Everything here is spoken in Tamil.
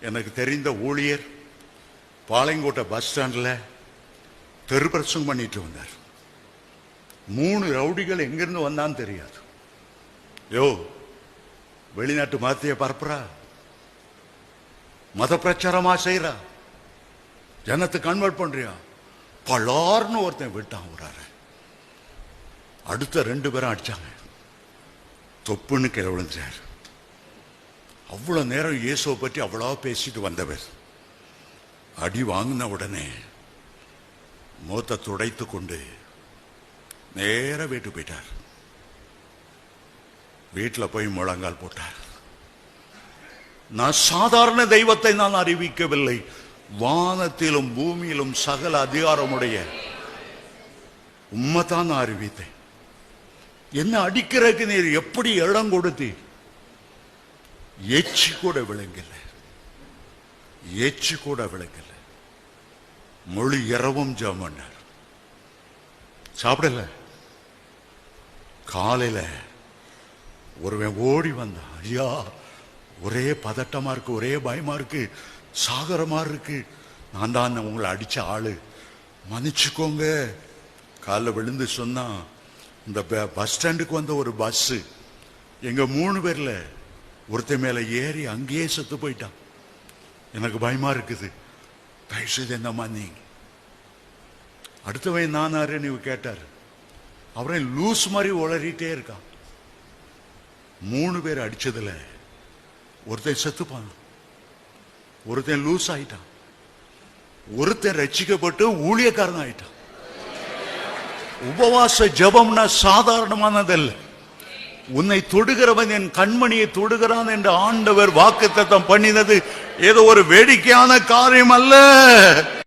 எனக்கு தெரிந்த ஊழியர் பாளையங்கோட்டை பஸ் ஸ்டாண்டில் தெருப்பிரசங்கம் பண்ணிட்டு வந்தார். மூணு ரவுடிகள் எங்கிருந்து வந்தான்னு தெரியாது. யோ வெளிநாட்டு மதத்தைய பரப்புறா? மத பிரச்சாரமா செய்யறா ஜனத்தை கன்வெர்ட் பண்றியா? பலார்னு ஒருத்தன் விட்டான் ஒரு அடுத்த ரெண்டு பேரும் அடிச்சாங்க. தொப்புன்னு கிளை விழுந்தார் அவ்வளவு நேரம் இயேசுவை பற்றி அவ்வளோ பேசிட்டு வந்தவர். அடி வாங்கின உடனே மூத்த துடைத்து கொண்டு நேர வீட்டு போயிட்டார். வீட்டில் போய் முழங்கால் போட்டார். நான் சாதாரண தெய்வத்தை நான் அறிவிக்கவில்லை. வானத்திலும் பூமியிலும் சகல அதிகாரமுடைய உண்மைதான் நான் அறிவித்தேன். என்ன அடிக்கிறதுக்கு நீர் எப்படி இடம் கொடுத்தீர்? ஏச்சு கூட விளங்கல. ஏச்சு கூட விளங்கல. மொழி இரவும் ஜாமன்னார். சாப்பிடல? காலையில ஒருவன் ஓடி வந்தான். ஐயா ஒரே பதட்டமா இருக்கு ஒரே பயமா இருக்கு சாகர மாதிரி இருக்கு. நான் தான் உங்களை அடிச்ச ஆளு. மன்னிச்சுக்கோங்க. காலைல விழுந்து சொன்னான் இந்த ப- பஸ் ஸ்டாண்டுக்கு வந்த ஒரு பஸ் எங்க மூணு பேர்ல ஒருத்தன் மேல ஏறி அங்கேயே செத்து போயிட்டான். எனக்கு பயமா இருக்குது. தயவு செய்து நீ மன்னிங்க. அடுத்தவன் நானாருன்னு இவர் கேட்டார். அவரே லூஸ் மாதிரி உளறிட்டே இருக்கான். மூணு பேர் அடிச்சதுல ஒருத்தன் செத்துப்பான் ஒருத்தன் லூஸ் ஆயிட்டான். ஒருத்தன் ரட்சிக்கப்பட்டு ஊழியக்காரன் ஆயிட்டான் உபவாச ஜெபம்னா சாதாரணமானதல்ல. உன்னை தொடுகிறவன் என் கண்மணியை தொடுகிறான் என்று ஆண்டவர் வாக்குத்தத்தம் பண்ணினது ஏதோ ஒரு வேடிக்கையான காரியம் அல்ல.